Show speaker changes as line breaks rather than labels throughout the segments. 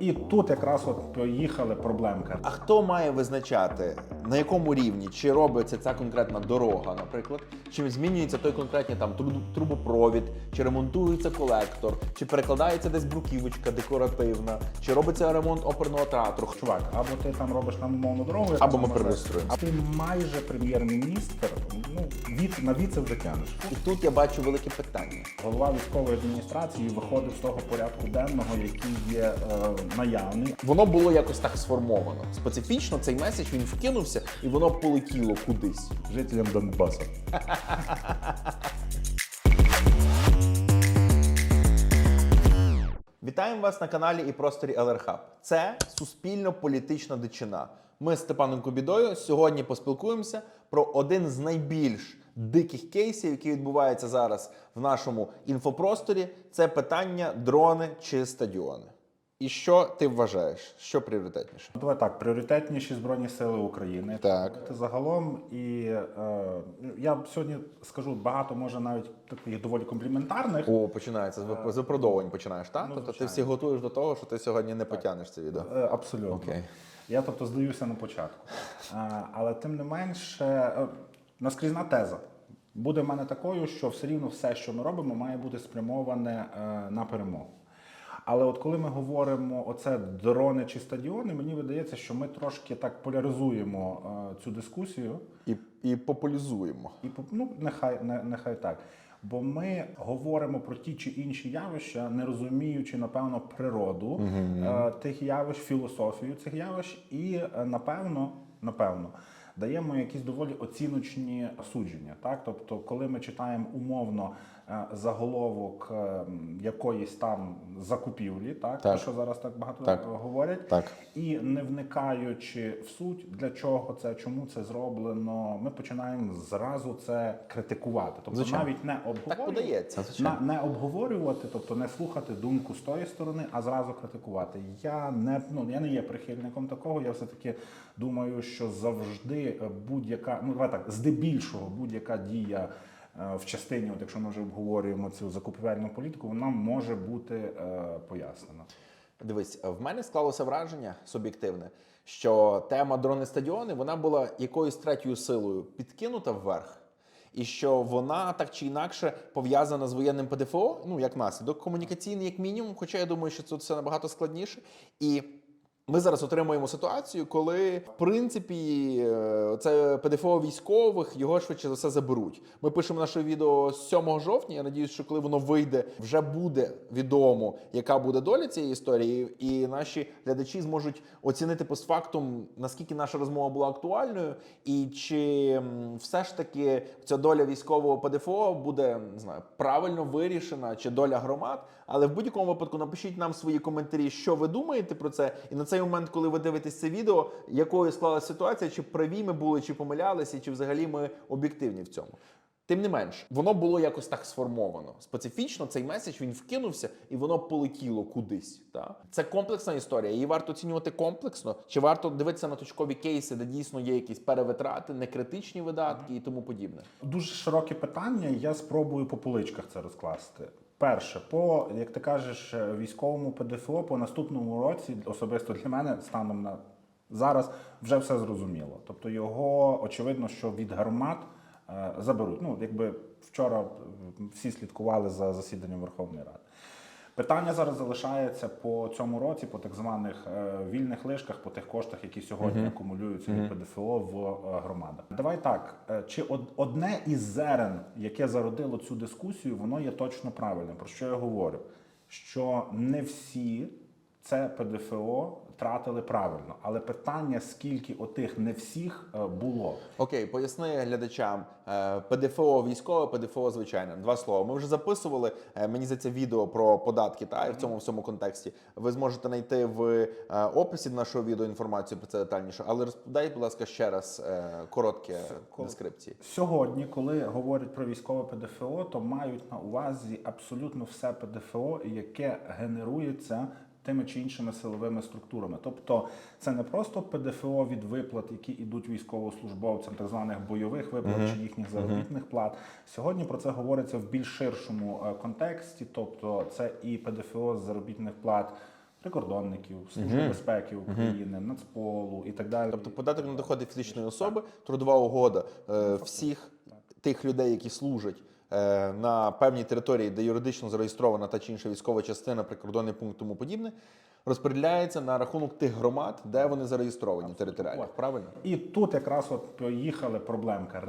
І тут якраз от поїхали проблемка.
А хто має визначати на якому рівні чи робиться ця конкретна дорога, наприклад, чи змінюється той конкретний там труб- трубопровід, чи ремонтується колектор, чи перекладається десь бруківочка декоративна, чи робиться ремонт оперного театру?
Чувак, або ти там робиш нам умовну дорогу,
Або ми перереєструємо.
А ти майже прем'єр-міністр. Ну від на від це вже тянеш.
І тут я бачу велике питання.
Голова військової адміністрації виходив з того порядку денного, який є е, наявний.
Воно було якось так сформовано. Специфічно цей меседж він вкинувся і воно полетіло кудись.
жителям Донбасу.
Вітаємо вас на каналі і просторі LRHub. Це суспільно-політична дичина. Ми з Степаном Кубідою сьогодні поспілкуємося про один з найбільш диких кейсів, які відбуваються зараз в нашому інфопросторі. Це питання дрони чи стадіони. І що ти вважаєш? Що пріоритетніше?
Давай так, пріоритетніші збройні сили України.
Так.
Загалом, і е, я сьогодні скажу багато, може навіть таких доволі компліментарних.
О, починається з вип- з виправдовувань. Починаєш, так?
Ну,
тобто ти всі готуєш до того, що ти сьогодні не потягнеш це відео.
Е, Абсолютно.
Окей.
Я тобто здаюся на початку. Е, Але тим не менше, е, наскрізна теза буде в мене такою, що все рівно все, що ми робимо, має бути спрямоване е, на перемогу. Але от коли ми говоримо оце дрони чи стадіони, мені видається, що ми трошки так поляризуємо е, цю дискусію.
І, і популяризуємо.
І ну, нехай, не, нехай так. Бо ми говоримо про ті чи інші явища, не розуміючи, напевно, природу е, тих явищ, філософію цих явищ, і е, напевно, напевно, даємо якісь доволі оціночні судження. Так? Тобто, коли ми читаємо умовно заголовок е, якоїсь там закупівлі, так,
Так.
Що зараз так багато
Так.
е, говорять,
Так.
і не вникаючи в суть, для чого це, чому це зроблено, ми починаємо зразу це критикувати. Тобто
Звичайно.
навіть не обговорювати,
звичайно.
на, не обговорювати, тобто не слухати думку з тої сторони, а зразу критикувати. Я не ну я не є прихильником такого. Я все таки думаю, що завжди е, будь-яка, ну давай так, здебільшого будь-яка дія. Е, В частині, от якщо ми вже обговорюємо цю закупівельну політику, вона може бути е, пояснена.
Дивись, в мене склалося враження суб'єктивне, що тема дрони стадіони вона була якоюсь третьою силою підкинута вверх, і що вона так чи інакше пов'язана з воєнним ПДФО, ну як наслідок, комунікаційний, як мінімум. Хоча я думаю, що це все набагато складніше. І ми зараз отримуємо ситуацію, коли в принципі е, це ПДФО військових його швидше за все заберуть. Ми пишемо наше відео 7 жовтня. Я надіюсь, що коли воно вийде, вже буде відомо, яка буде доля цієї історії, і наші глядачі зможуть оцінити постфактум, наскільки наша розмова була актуальною, і чи все ж таки ця доля військового ПДФО буде не знаю, правильно вирішена, чи доля громад. Але в будь-якому випадку напишіть нам свої коментарі, що ви думаєте про це. І на цей момент, коли ви дивитесь це відео, якою склалася ситуація, чи праві ми були, чи помилялися, чи взагалі ми об'єктивні в цьому. Тим не менш, воно було якось так сформовано. Специфічно цей меседж він вкинувся і воно полетіло кудись. Та? Це комплексна історія. Її варто оцінювати комплексно, чи варто дивитися на точкові кейси, де дійсно є якісь перевитрати, некритичні видатки і тому подібне.
Дуже широке питання. Я спробую по поличках це розкласти. Перше, по як ти кажеш, військовому ПДФО по наступному році, особисто для мене, станом на зараз вже все зрозуміло. Тобто його очевидно, що від гармат е, заберуть. Ну, якби вчора е, всі слідкували за засіданням Верховної Ради. Питання зараз залишається по цьому році, по так званих е, вільних лишках, по тих коштах, які сьогодні акумулюються від ПДФО в е, громадах. Давай так, е, чи од- одне із зерен, яке зародило цю дискусію, воно є точно правильним. Про що я говорю? Що не всі це ПДФО тратили правильно, але питання, скільки отих не всіх е, було.
Окей, поясни глядачам е, ПДФО військове, ПДФО звичайне. Два слова. Ми вже записували. е, Мені за це відео про податки. Та і в цьому всьому контексті ви зможете знайти в описі нашого відео інформацію про це детальніше. Але розповідай, будь ласка, ще раз коротке дескрипції.
Сьогодні, коли говорять про військове ПДФО, то мають на увазі абсолютно все ПДФО, яке генерується тими чи іншими силовими структурами. Тобто це не просто ПДФО від виплат, які йдуть військовослужбовцям, так званих бойових виплат чи їхніх заробітних плат. Сьогодні про це говориться в більш ширшому е, контексті, тобто це і ПДФО з заробітних плат. прикордонників, Служби безпеки України, Нацполу і так далі.
Тобто податок на доходи фізичної особи, трудова угода е, всіх тих людей, які служать на певній території, де юридично зареєстрована та чи інша військова частина, прикордонний пункт тому подібне, розподіляється на рахунок тих громад, де вони зареєстровані територіально. Правильно?
І тут якраз от поїхали проблемка.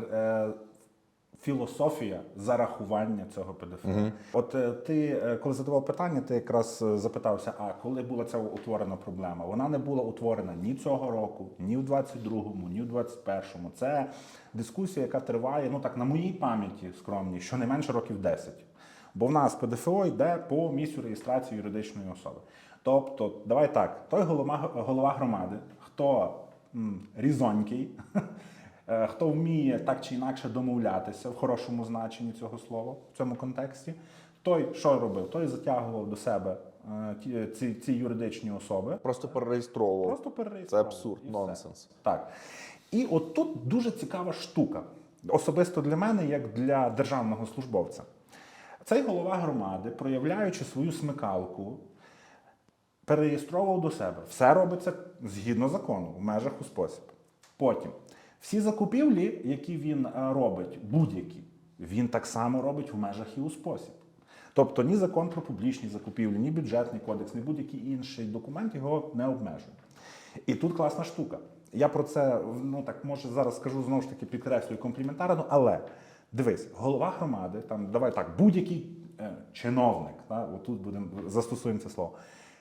Філософія зарахування цього ПДФО. От е, ти, е, коли задавав питання, ти якраз е, запитався: а коли була ця утворена проблема? Вона не була утворена ні цього року, ні в 22-му, ні в 21-му. Це дискусія, яка триває, ну так на моїй пам'яті скромній, щонайменше років 10. Бо в нас ПДФО йде по місцю реєстрації юридичної особи. Тобто, давай так, той голова, голова громади, хто м, різонький, хто вміє так чи інакше домовлятися в хорошому значенні цього слова в цьому контексті, той що робив? Той затягував до себе е, ці, ці юридичні особи.
Просто перереєстровував.
Просто перереєстрував.
Це абсурд,
і все.
нонсенс.
Так. І от тут дуже цікава штука, особисто для мене, як для державного службовця. Цей голова громади, проявляючи свою смикалку, переєстровував до себе. Все робиться згідно закону, в межах у спосіб. Потім всі закупівлі, які він е, робить, будь-які, він так само робить в межах і у спосіб. Тобто ні закон про публічні закупівлі, ні бюджетний кодекс, ні будь-який інший документ його не обмежує. І тут класна штука. Я про це ну так може зараз скажу знову ж таки підкреслюю компліментарно, але дивись, голова громади, там давай так, будь-який е, чиновник, та, отут будемо застосуємо це слово.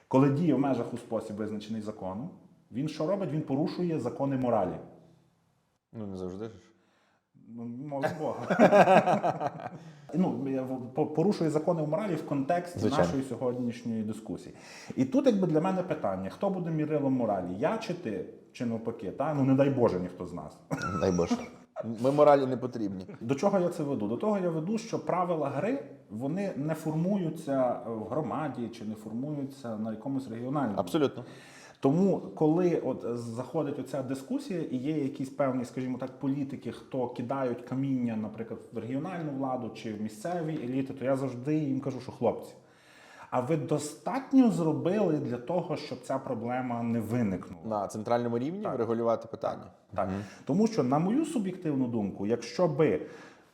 Коли діє в межах у спосіб визначений законом, він що робить? Він порушує закони моралі.
Ну не завжди ж.
Ну, моли Бога. ну, я закони в моралі в контексті
Звичайно.
нашої сьогоднішньої дискусії. І тут, якби для мене питання: хто буде мірилом моралі? Я чи ти, чи навпаки? Та? Ну не дай Боже ніхто з нас.
Дай Боже. Ми моралі не потрібні.
До чого я це веду? До того я веду, що правила гри вони не формуються в громаді чи не формуються на якомусь регіональному.
Абсолютно.
Тому, коли от заходить оця дискусія, і є якісь певні, скажімо так, політики, хто кидають каміння, наприклад, в регіональну владу чи в місцеві еліти, то я завжди їм кажу, що хлопці. А ви достатньо зробили для того, щоб ця проблема не виникнула?
На центральному рівні врегулювати питання.
Так. Тому що, на мою суб'єктивну думку, якщо би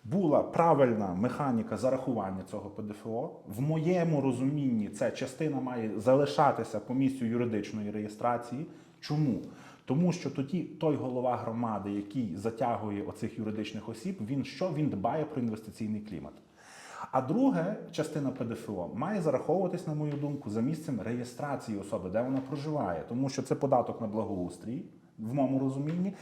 була правильна механіка зарахування цього ПДФО, в моєму розумінні ця частина має залишатися по місцю юридичної реєстрації. Чому? Тому що тоді той голова громади, який затягує оцих юридичних осіб, він що? Він дбає про інвестиційний клімат. А друга частина ПДФО має зараховуватись, на мою думку, за місцем реєстрації особи, де вона проживає, тому що це податок на благоустрій, в моєму розумінні.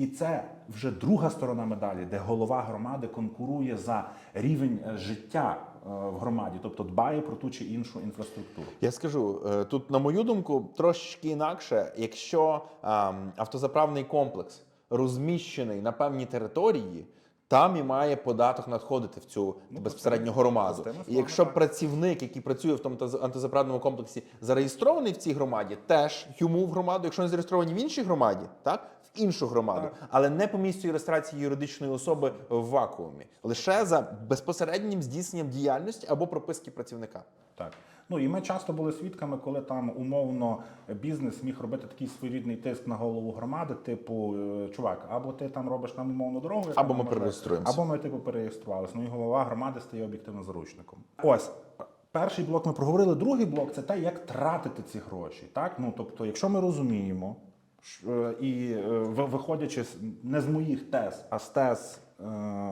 І це вже друга сторона медалі, де голова громади конкурує за рівень е, життя е, в громаді, тобто дбає про ту чи іншу інфраструктуру.
Я скажу е, тут, на мою думку, трошки інакше, якщо ем, автозаправний комплекс розміщений на певній території. Там і має податок надходити в цю безпосередньо громаду. І якщо
так.
працівник, який працює в тому антизаправному комплексі, зареєстрований в цій громаді, теж йому в громаду, якщо не зареєстрований в іншій громаді, так в іншу громаду, але не по місцю реєстрації юридичної особи в вакуумі, лише за безпосереднім здійсненням діяльності або прописки працівника.
Так. Ну і ми часто були свідками, коли там умовно бізнес міг робити такий своєрідний тиск на голову громади, типу, е, чувак, або ти там робиш нам умовну дорогу,
Або ми перереєструємося.
або ми типу перереєструвалися. Ну і голова громади стає об'єктивно заручником. Ось. Перший блок ми проговорили. Другий блок це те, як тратити ці гроші. Так? Ну, тобто, якщо ми розуміємо, е, і е, виходячи не з моїх тез, а з тез,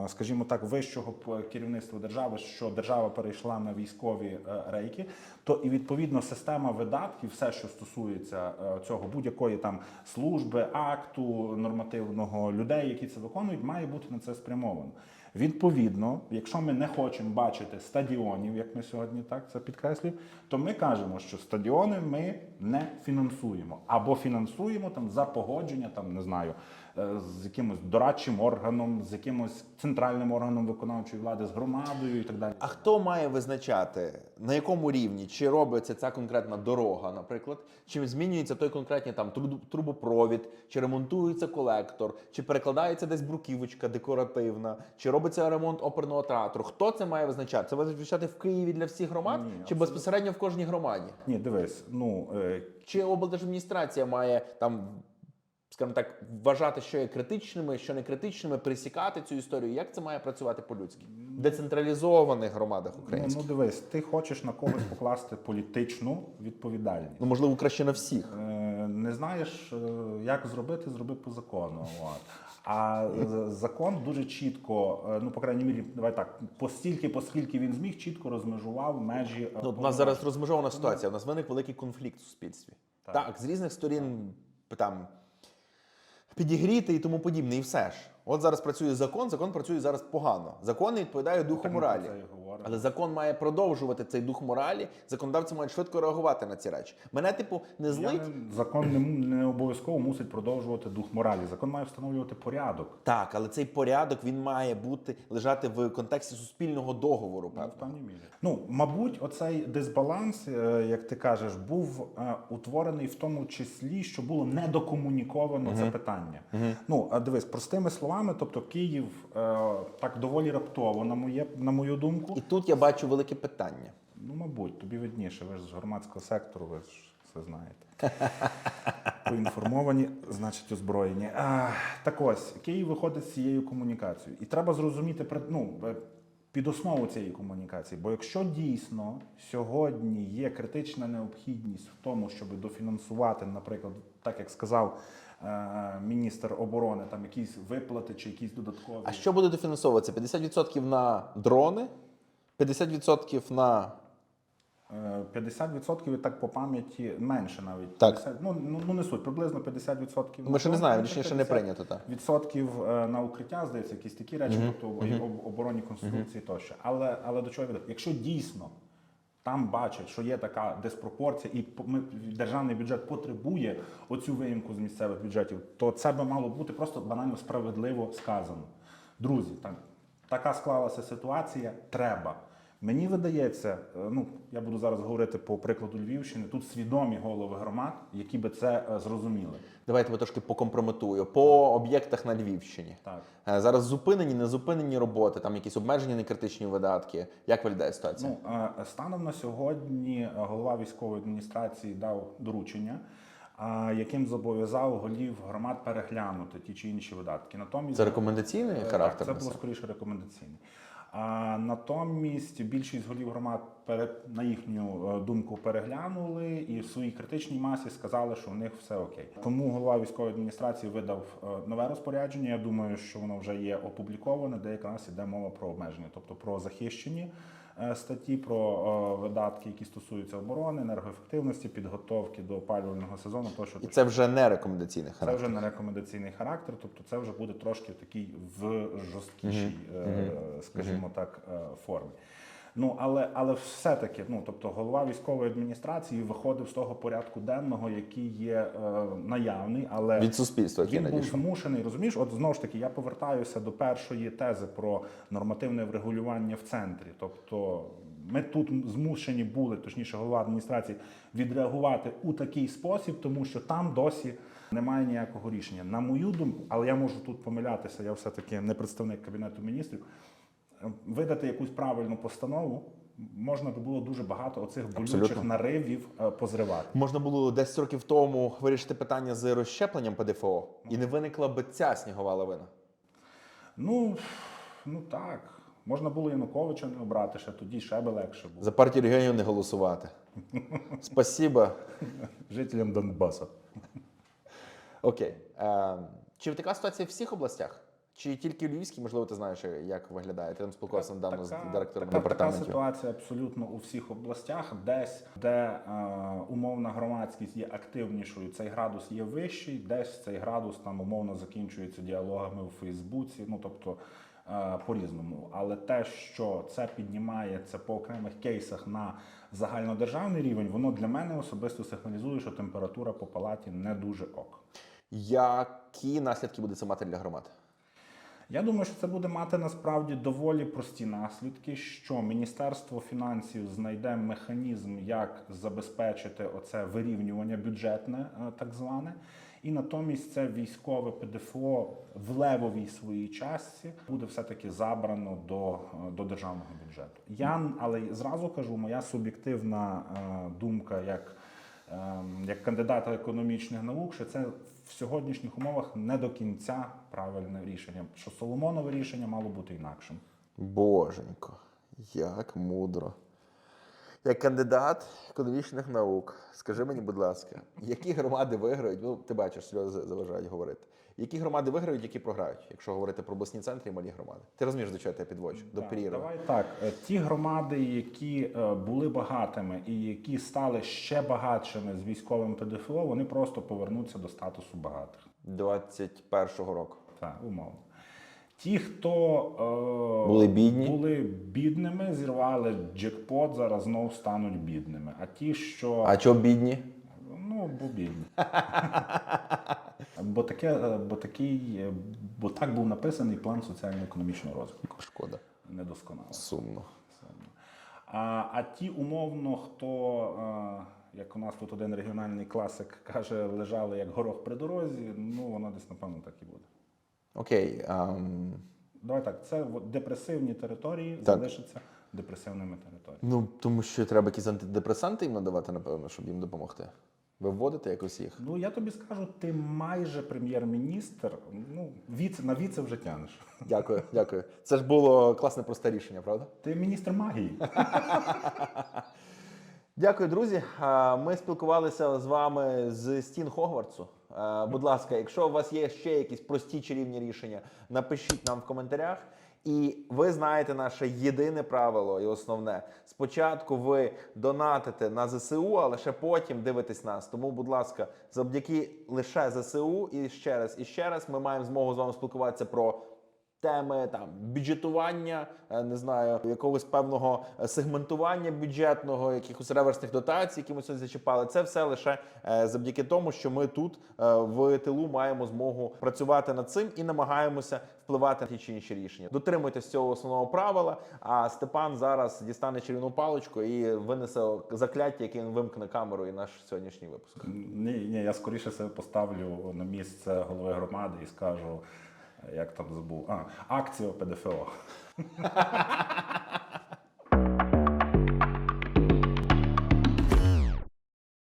скажімо так, вищого керівництва держави, що держава перейшла на військові е, рейки, то і відповідно система видатків, все, що стосується е, цього будь-якої там служби, акту нормативного людей, які це виконують, має бути на це спрямовано. Відповідно, якщо ми не хочемо бачити стадіонів, як ми сьогодні так це підкреслюємо, то ми кажемо, що стадіони ми не фінансуємо або фінансуємо там за погодження, там не знаю, е, з якимось дорадчим органом, з якимось центральним органом виконавчої влади, з громадою і так далі.
А хто має визначати на якому рівні, чи робиться ця конкретна дорога, наприклад, чи змінюється той конкретний там труб- трубопровід, чи ремонтується колектор, чи перекладається десь бруківочка декоративна, чи робиться ремонт оперного театру. Хто це має визначати? Це визначати в Києві для всіх громад
Ні,
чи безпосередньо в кожній громаді?
Ні, дивись, ну е,
Чи облдержадміністрація має там, скажімо так, вважати, що є критичними, що не критичними, присікати цю історію? Як це має працювати по-людськи? В децентралізованих громадах
ну,
українських?
ну дивись, ти хочеш на когось покласти політичну відповідальність.
Ну, можливо, краще на всіх.
Е, Не знаєш, е, як зробити, зроби по закону. От. А закон дуже чітко, е, ну по крайній мірі, давай так, постільки, поскільки він зміг, чітко розмежував межі. е,
Ну, у нас зараз розмежована ситуація. У нас виник великий конфлікт в суспільстві. Так,
Так.
з різних сторін там підігріти і тому подібне, і все ж. От зараз працює закон, закон працює зараз погано. Закон не відповідає духу
Так ми
моралі.
Говоримо.
Але закон має продовжувати цей дух моралі. Законодавці мають швидко реагувати на ці речі. Мене, типу, не
Я не- закон не, не обов'язково мусить продовжувати дух моралі. Закон має встановлювати порядок.
Так, але цей порядок він має бути лежати в контексті суспільного договору.
Ну,
Певно.
певній мірі. Ну, мабуть, оцей дисбаланс, е, як ти кажеш, був е, утворений в тому числі, що було недокомуніковано це питання. Ну, а дивись, простими словами, тобто Київ е, так доволі раптово, на моє на мою думку.
І тут я бачу велике питання.
Ну, мабуть, тобі видніше, ви ж з громадського сектору, ви ж все знаєте. Поінформовані, значить, озброєні. А, так ось, Київ виходить з цією комунікацією. І треба зрозуміти ну, е, під основу цієї комунікації. Бо якщо дійсно сьогодні є критична необхідність в тому, щоб дофінансувати, наприклад, так як сказав е, міністр оборони, там якісь виплати чи якісь додаткові.
А що буде дофінансовуватися? 50% на дрони, 50% на
Е, 50% і так по пам'яті менше навіть.
Так.
50, ну, ну, ну не суть, приблизно 50%.
Ми ще не знаємо, рішення ще не прийнято. Так.
Відсотків е, на укриття, здається, якісь такі речі, тобто і об- оборонні конструкції тощо. Але, але до чого я веду? Якщо дійсно там бачать, що є така диспропорція, і ми, державний бюджет потребує оцю виїмку з місцевих бюджетів, то це би мало бути просто банально справедливо сказано. Друзі, так, така склалася ситуація, треба. Мені видається, е, ну я буду зараз говорити по прикладу Львівщини. Тут свідомі голови громад, які би це е, зрозуміли.
Давайте я трошки покомпрометую. По об'єктах на Львівщині.
Так.
Е, Зараз зупинені, не зупинені роботи, там якісь обмежені некритичні видатки. Як виглядає ситуація?
Ну станом на сьогодні голова військової адміністрації дав доручення, яким зобов'язав голів громад переглянути ті чи інші видатки. Натомість
Це рекомендаційний характер
Так, це було скоріше рекомендаційне. А натомість більшість голів громад на їхню е, думку переглянули і в своїй критичній масі сказали, що в них все окей. Тому голова військової адміністрації видав е, нове розпорядження. Я думаю, що воно вже є опубліковане, де якраз іде мова про обмеження, тобто про захищені статті, про е, видатки, які стосуються оборони, енергоефективності, підготовки до опалювального сезону. Тощо
І це вже не рекомендаційний характер.
Це вже не рекомендаційний характер, тобто це вже буде трошки такий в жорсткішій, е, скажімо так, е, формі. Ну але але все-таки, ну тобто, голова військової адміністрації виходив з того порядку денного, який є е, наявний, але
Від суспільства,
він був
надійшов.
змушений, розумієш? От знову ж таки, я повертаюся до першої тези про нормативне врегулювання в центрі. Тобто, ми тут змушені були, точніше, голова адміністрації, відреагувати у такий спосіб, тому що там досі немає ніякого рішення. На мою думку, але я можу тут помилятися, я все-таки не представник кабінету міністрів. Видати якусь правильну постанову можна би було дуже багато оцих болючих
Абсолютно.
наривів е, позривати.
Можна було 10 років тому вирішити питання з розщепленням ПДФО, і не виникла би ця снігова лавина.
Ну, ну так. Можна було Януковича не обрати, ще тоді ще би легше було.
За партію регіонів не голосувати. Спасіба.
Жителям Донбасу.
Окей. Е, чи така ситуація в всіх областях? Чи тільки в Львівській, можливо, ти знаєш, як виглядає? Ти там спілкувався недавно з директором
така, така ситуація абсолютно у всіх областях, десь, де е, умовна громадськість є активнішою, цей градус є вищий, десь цей градус там умовно закінчується діалогами у Фейсбуці. Ну тобто е, по-різному. Але те, що це піднімається по окремих кейсах на загальнодержавний рівень, воно для мене особисто сигналізує, що температура по палаті не дуже ок.
Які наслідки буде це мати для громад?
Я думаю, що це буде мати насправді доволі прості наслідки, що Міністерство фінансів знайде механізм, як забезпечити оце вирівнювання бюджетне, е, так зване. І натомість це військове ПДФО в левовій своїй частці буде все-таки забрано до, е, до державного бюджету. Я але зразу кажу, моя суб'єктивна е, думка як як кандидата економічних наук, що це в сьогоднішніх умовах не до кінця правильне рішення. Що Соломонове рішення мало бути інакшим.
Боженько, як мудро. Як кандидат економічних наук, скажи мені, будь ласка, які громади виграють? Ну, ти бачиш, сльози заважають говорити. Які громади виграють, які програють, якщо говорити про обласні центри і малі громади? Ти розумієш, до чого я підводжу? До
Так,
періоду.
Давай так. Е, Ті громади, які е, були багатими і які стали ще багатшими з військовим ПДФО, вони просто повернуться до статусу багатих.
21-го року.
Так, умовно. Ті, хто е,
Були бідні?
були бідними, зірвали джекпот, зараз знов стануть бідними. А ті, що
А чого бідні?
Ну, бо бідні. бо, таке, е, бо, такий, е, бо так був написаний план соціально-економічного розвитку.
Шкода.
Недосконало.
Сумно.
А, а ті, умовно, хто, е, як у нас тут один регіональний класик каже, лежали як горох при дорозі, ну воно десь, напевно, так і буде.
Окей. ам,
Давай так, це от депресивні території
Так.
залишаться депресивними територіями.
Ну, тому що треба якісь антидепресанти їм надавати, напевно, щоб їм допомогти. Ви вводите якось їх?
Ну я тобі скажу, ти майже прем'єр-міністр. Ну, віце, на віце вже тянеш.
Дякую, дякую. Це ж було класне просте рішення, правда?
Ти міністр магії.
Дякую, друзі. А, Ми спілкувалися з вами з стін Хогвартсу. А, Будь ласка, якщо у вас є ще якісь прості чарівні рішення, напишіть нам в коментарях. І ви знаєте наше єдине правило і основне: спочатку ви донатите на ЗСУ, а лише потім дивитесь нас. Тому, будь ласка, завдяки лише ЗСУ і ще раз, і ще раз ми маємо змогу з вами спілкуватися про теми там бюджетування, е, не знаю, якогось певного е, сегментування бюджетного, якихось реверсних дотацій, які ми сьогодні зачіпали. Це все лише е, завдяки тому, що ми тут в тилу маємо змогу працювати над цим і намагаємося впливати на ті чи інші рішення. Дотримуйтесь цього основного правила. А Степан зараз дістане чарівну паличку і винесе закляття, яке він вимкне камеру і наш сьогоднішній випуск.
Ні, ні, я скоріше себе поставлю на місце голови громади і скажу, як там забув. А, акцію ПДФО.